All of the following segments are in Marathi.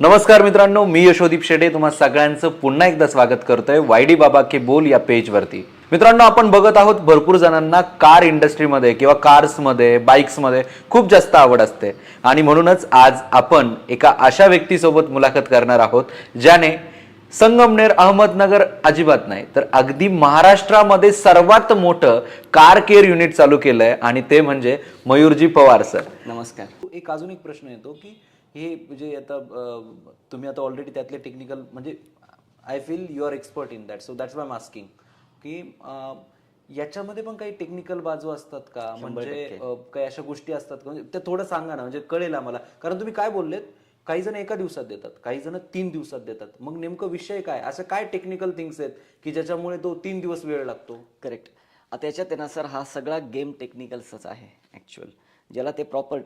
नमस्कार मित्रांनो मी यशोदीप शेडे. तुम्हा सगळ्यांचं पुन्हा एकदा स्वागत करतोय वायडी बाबा के बोल या पेजवरती. मित्रांनो आपण बघत आहोत भरपूर जणांना कार इंडस्ट्रीमध्ये किंवा कार्समध्ये बाईक्समध्ये खूप जास्त आवड असते. आणि म्हणूनच आज आपण एका अशा व्यक्तीसोबत मुलाखत करणार आहोत ज्याने संगमनेर अहमदनगर अजिबात नाही तर अगदी महाराष्ट्रामध्ये सर्वात मोठं कार केअर युनिट चालू केलंय. आणि ते म्हणजे मयूरजी पवार सर. नमस्कार. एक अजून एक प्रश्न येतो की हे म्हणजे आता तुम्ही आता ऑलरेडी त्यातले टेक्निकल म्हणजे I feel you are expert in that so that's why masking की याच्यामध्ये पण काही टेक्निकल बाजू असतात का? म्हणजे काही अशा गोष्टी असतात का? म्हणजे ते थोडं सांगा ना म्हणजे कळेल आम्हाला. कारण तुम्ही काय बोललेत? काही जण एका दिवसात देतात काही जण तीन दिवसात देतात. मग नेमकं विषय काय? असं काय टेक्निकल थिंग्स आहेत की ज्याच्यामुळे तो तीन दिवस वेळ लागतो? करेक्ट आता याच्यात आहे ना सर हा सगळा गेम टेक्निकलचाच आहे ॲक्च्युअल ज्याला ते प्रॉपर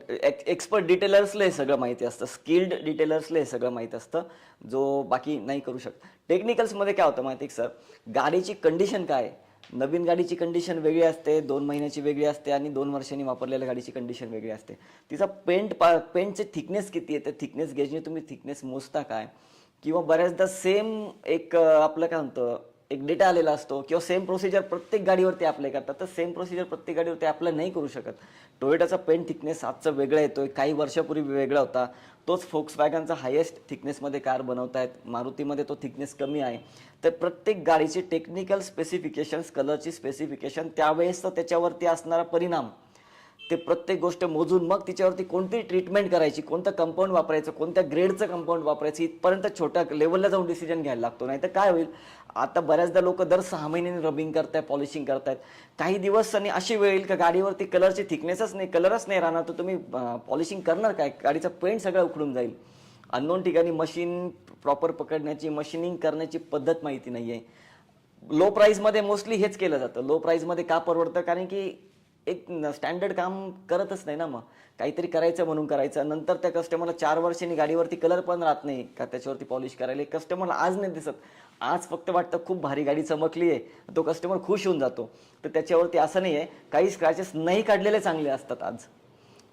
एक्सपर्ट डिटेलर्सला हे सगळं माहिती असतं स्किल्ड डिटेलर्सला हे सगळं माहीत असतं जो बाकी नाही करू शकत. टेक्निकल्समध्ये काय होतं माहिती आहे सर गाडीची कंडिशन काय? आहे? नवीन गाडीची कंडिशन वेगळी असते दोन महिन्याची वेगळी असते आणि दोन वर्षांनी वापरलेल्या गाडीची कंडिशन वेगळी असते. तिचा पेंट पा पेंटचे थिकनेस किती आहे त्या थिकनेस गेजने तुम्ही थिकनेस मोजता काय? किंवा बऱ्याचदा सेम एक आपलं काय म्हणतं एक डेटा आलेला असतो किंवा सेम प्रोसिजर प्रत्येक गाडीवरती अप्लाय करतात. तर सेम प्रोसिजर प्रत्येक गाडीवरती अप्लाय नाही करू शकत. टोयोटाचा पेंट थिकनेस आजचा वेगळा येतोय. काही वर्षापूर्वी वेगळा होता. तोच फोक्स वॅगनचा हायेस्ट थिकनेसमध्ये कार बनवतायत. मारुतीमध्ये तो थिकनेस कमी आहे. तर प्रत्येक गाडीची टेक्निकल स्पेसिफिकेशन्स कलरची स्पेसिफिकेशन त्यावेळेस तर त्याच्यावरती असणारा परिणाम ते प्रत्येक गोष्ट मोजून मग तिच्यावरती कोणती ट्रीटमेंट करायची कोणतं कंपाऊंड वापरायचं कोणत्या ग्रेडचं कंपाऊंड वापरायचं इथपर्यंत छोट्या लेवलला जाऊन डिसिजन घ्यायला लागतो. नाही तर काय होईल? आता बऱ्याचदा लोक दर सहा महिन्यांनी रबिंग करतायत पॉलिशिंग करतायत. काही दिवस आणि अशी वेळ येईल का गाडीवरती कलरची थिकनेसच नाही कलरच नाही राहणार तर तुम्ही पॉलिशिंग करणार काय? गाडीचा पेंट सगळं उखडून जाईल. अननोन ठिकाणी मशीन प्रॉपर पकडण्याची मशीनिंग करण्याची पद्धत माहिती नाही आहे लो प्राईजमध्ये मोस्टली हेच केलं जातं. लो प्राईजमध्ये का परवडतं? कारण की एक स्टँडर्ड काम करतच नाही ना मग. काहीतरी करायचं म्हणून करायचं. नंतर त्या कस्टमरला चार वर्षांनी गाडीवरती कलर पण राहत नाही का त्याच्यावरती पॉलिश करायला. कस्टमरला आज नाही दिसत. आज फक्त वाटतं खूप भारी गाडी चमकली आहे तो कस्टमर खुश होऊन जातो. तर त्याच्यावरती असं नाही आहे काही स्क्रॅचेस नाही काढलेले चांगले असतात आज.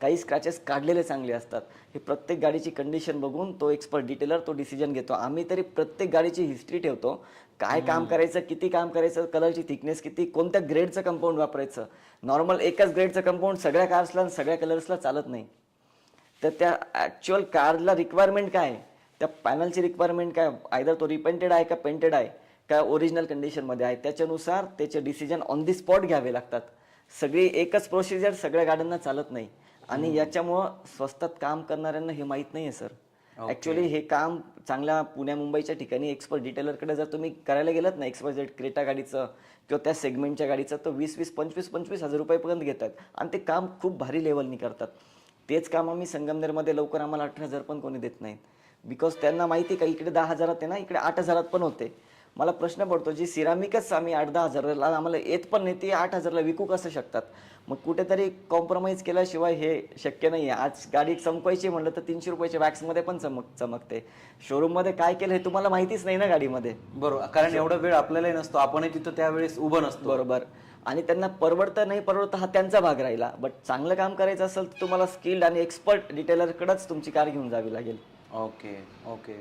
काही स्क्रॅचेस काढलेले चांगले असतात. हे प्रत्येक गाडीची कंडिशन बघून तो एक्सपर्ट डिटेलर तो डिसिजन घेतो. आम्ही तरी प्रत्येक गाडीची हिस्ट्री ठेवतो. काय काम करायचं किती काम करायचं कलरची थिकनेस किती कोणत्या ग्रेडचं कंपाऊंड वापरायचं? नॉर्मल एकाच ग्रेडचं कंपाऊंड सगळ्या कार्सला आणि सगळ्या कलर्सला चालत नाही. तर त्या ॲक्च्युअल कारला रिक्वायरमेंट काय? आहे? त्या पॅनलची रिक्वायरमेंट काय? आयदर तो रिपेंटेड आहे का पेंटेड आहे? का ओरिजिनल कंडिशनमध्ये आहे? त्याच्यानुसार त्याचे डिसिजन ऑन दी स्पॉट घ्यावे लागतात. सगळी एकच प्रोसिजर सगळ्या गाड्यांना चालत नाही. आणि याच्यामुळं स्वस्तात काम करणाऱ्यांना हे माहीत नाही आहे सर ऍक्च्युली हे काम चांगल्या पुण्या मुंबईच्या ठिकाणी एक्सपर्ट डिटेलरकडे जर तुम्ही करायला गेलात ना एक्सपर्ट क्रेटा गाडीचं किंवा त्या सेगमेंटच्या गाडीचं तर वीस वीस पंचवीस पंचवीस हजार रुपयेपर्यंत घेतात. आणि ते काम खूप भारी लेवलनी करतात. तेच काम आम्ही संगमनेरमध्ये लवकर आम्हाला अठरा हजार पण कोणी देत नाहीत. बिकॉज त्यांना माहिती आहे का इकडे दहा हजारात आहे ना इकडे आठ हजारात पण होते. मला प्रश्न पडतो जी सिरामिकच आम्ही आठ दहा हजाराला आम्हाला येत पण नाही ते आठ हजारला विकू कसं शकतात? मग कुठेतरी कॉम्प्रोमाइज केल्याशिवाय हे शक्य नाही आहे आज गाडी चमकवायची म्हणलं तर तीनशे रुपयाच्या वॅक्समध्ये पण चमक चमकते. शोरूममध्ये काय केलं हे तुम्हाला माहितीच नाही ना गाडीमध्ये? बरोबर कारण एवढा वेळ आपल्यालाही नसतो. आपणही तिथं त्यावेळेस उभं नसतो. बरोबर. आणि त्यांना परवडतं नाही परवडतं हा त्यांचा भाग राहिला. बट चांगलं काम करायचं असेल तर तुम्हाला स्किल्ड आणि एक्सपर्ट डिटेलरकडेच तुमची कार घेऊन जावी लागेल. Okay okay